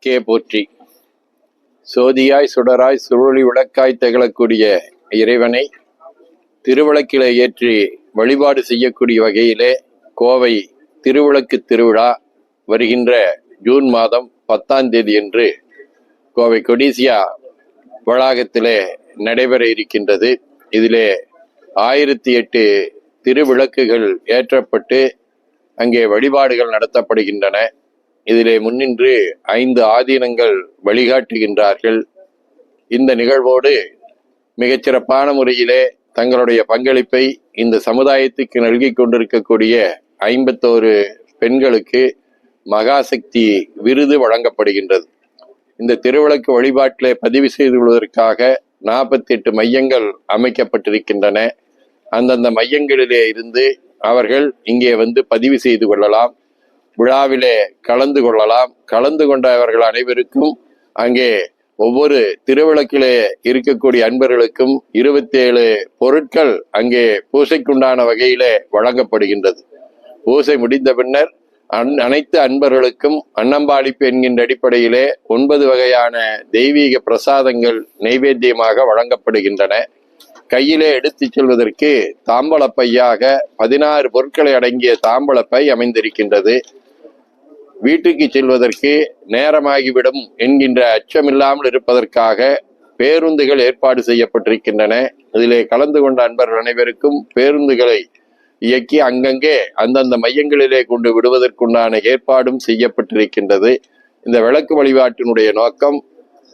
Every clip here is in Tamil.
விளக்கே போற்றி. சோதியாய் சுடராய் சுருளி விளக்காய் திகழக்கூடிய இறைவனை திருவிளக்கிலே ஏற்றி வழிபாடு செய்யக்கூடிய வகையிலே கோவை திருவிளக்கு திருவிழா வருகின்ற ஜூன் மாதம் பத்தாம் தேதி என்று கோவை கொடிசியா வளாகத்திலே நடைபெற இருக்கின்றது. இதிலே ஆயிரத்தி எட்டு திருவிளக்குகள் ஏற்றப்பட்டு அங்கே வழிபாடுகள் நடத்தப்படுகின்றன. இதிலே முன்னின்று ஐந்து ஆதீனங்கள் வழிகாட்டுகின்றார்கள். இந்த நிகழ்வோடு மிகச்சிறப்பான முறையிலே தங்களுடைய பங்களிப்பை இந்த சமுதாயத்துக்கு நல்கி கொண்டிருக்கக்கூடிய ஐம்பத்தோரு பெண்களுக்கு மகாசக்தி விருது வழங்கப்படுகின்றது. இந்த திருவிளக்கு வழிபாட்டிலே பதிவு செய்து கொள்வதற்காக நாற்பத்தி எட்டு மையங்கள் அமைக்கப்பட்டிருக்கின்றன. அந்தந்த மையங்களிலே இருந்து அவர்கள் இங்கே வந்து பதிவு செய்து கொள்ளலாம். விழாவிலே கலந்து கொள்ளலாம். கலந்து கொண்டவர்கள் அனைவருக்கும் அங்கே ஒவ்வொரு திருவிளக்கிலே இருக்கக்கூடிய அன்பர்களுக்கும் இருபத்தேழு பொருட்கள் அங்கே பூசைக்குண்டான வகையிலே வழங்கப்படுகின்றது. பூசை முடிந்த பின்னர் அன் அனைத்து அன்பர்களுக்கும் அன்னம்பாளிப்பு என்கின்ற அடிப்படையிலே ஒன்பது வகையான தெய்வீக பிரசாதங்கள் நைவேத்தியமாக வழங்கப்படுகின்றன. கையிலே எடுத்துச் செல்வதற்கு தாம்பளப்பையாக பதினாறு பொருட்களை அடங்கிய தாம்பளப்பை அமைந்திருக்கின்றது. வீட்டுக்கு செல்வதற்கு நேரமாகிவிடும் என்கின்ற அச்சமில்லாமல் இருப்பதற்காக பேருந்துகள் ஏற்பாடு செய்யப்பட்டிருக்கின்றன. இதிலே கலந்து கொண்ட அன்பர்கள் அனைவருக்கும் பேருந்துகளை இயக்கி அங்கங்கே அந்தந்த மையங்களிலே கொண்டு விடுவதற்குண்டான ஏற்பாடும் செய்யப்பட்டிருக்கின்றது. இந்த விளக்கு வழிபாட்டினுடைய நோக்கம்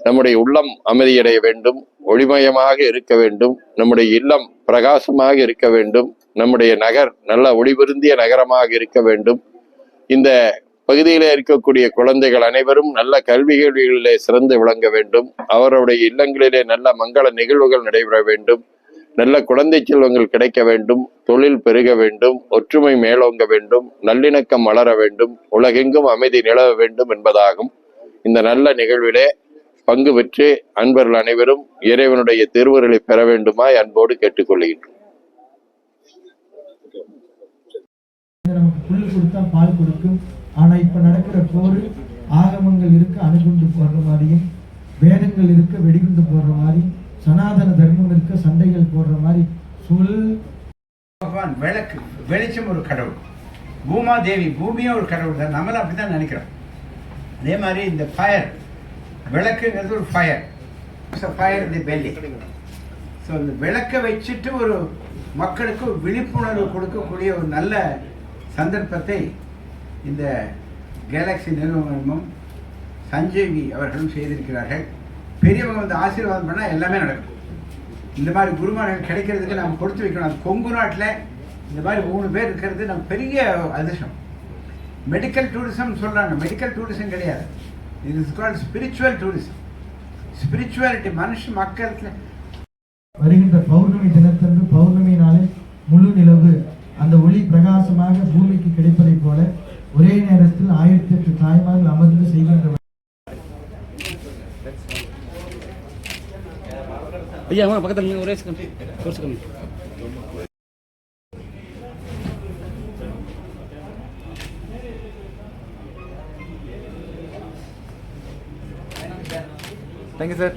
நம்முடைய உள்ளம் அமைதியடைய வேண்டும் ஒளிமயமாக இருக்க வேண்டும் நம்முடைய இல்லம் பிரகாசமாக இருக்க வேண்டும் நம்முடைய நகர் நல்ல ஒளிபெருந்திய நகரமாக இருக்க வேண்டும். இந்த பகுதியிலே இருக்கக்கூடிய குழந்தைகள் அனைவரும் நல்ல கல்விகளிலே சிறந்து விளங்க வேண்டும். அவருடைய இல்லங்களிலே நல்ல மங்கள நிகழ்வுகள் நடைபெற வேண்டும். நல்ல குழந்தை செல்வங்கள் கிடைக்க வேண்டும். தொழில் பெருக வேண்டும். ஒற்றுமை மேலோங்க வேண்டும். நல்லிணக்கம் வளர வேண்டும். உலகெங்கும் அமைதி நிலவ வேண்டும் என்பதாகும். இந்த நல்ல நிகழ்விலே பங்கு பெற்று அன்பர்கள் அனைவரும் இறைவனுடைய திருவருளை பெற வேண்டுமாய் அன்போடு கேட்டுக்கொள்கிறேன் நமக்கு புல் கொடுத்தா பால் கொடுக்கும். ஆனா இப்ப நடக்கிற போர் ஆகமங்கள் இருக்க அணுகுண்டு போடுற மாதிரியும் வேதங்கள் இருக்க வெடிகுண்டு போடுற மாதிரி சனாதன தர்மம் இருக்க சண்டைகள் போடுற மாதிரி சொல் பகவான் விளக்கு வெளிச்சம் ஒரு கடவுள். பூமா தேவி பூமியும் ஒரு கடவுள் தான். நம்மளும் அப்படி தான் நினைக்கிறோம். அதே மாதிரி இந்த ஃபயர் விளக்குங்கிறது ஒரு ஃபயர் ஃபயர் இந்த பெல்லி ஸோ இந்த விளக்கை வச்சுட்டு ஒரு மக்களுக்கு விழிப்புணர்வு கொடுக்கக்கூடிய ஒரு நல்ல சந்தர்ப்பத்தை இந்த கேலக்ஸி நிறுவனமும் சஞ்சீவி அவர்களும் செய்திருக்கிறார்கள். பெரியவங்க வந்து ஆசீர்வாதம் பண்ணால் எல்லாமே நடக்கும். இந்த மாதிரி குருமார்கள் கிடைக்கிறதுக்கு நம்ம கொடுத்து வைக்கணும். அது கொங்கு நாட்டில் இந்த மாதிரி மூணு பேர் இருக்கிறது நம்ம பெரிய அதிர்ஷ்டம். மெடிக்கல் டூரிசம் சொல்கிறாங்க மெடிக்கல் டூரிசம் கிடையாது. இது is called spiritual tourism spirituality மனுஷ மக்களுக்கு வருகின்ற பௌர்ணமி தினத்தன்று பௌர்ணமி நாளில் முழு நிலவு. அந்த ஒளி பிரகாசமாக பூமிக்கு கிடைப்பதை போல ஒரே நேரத்தில் ஆயிரத்தி எட்டு தாய்மார்கள் அமர்ந்து செய்கின்ற ஐயா வாங்க பக்கத்தில் ஒரே ஒரு செகண்ட் தேங்க்யூ சார்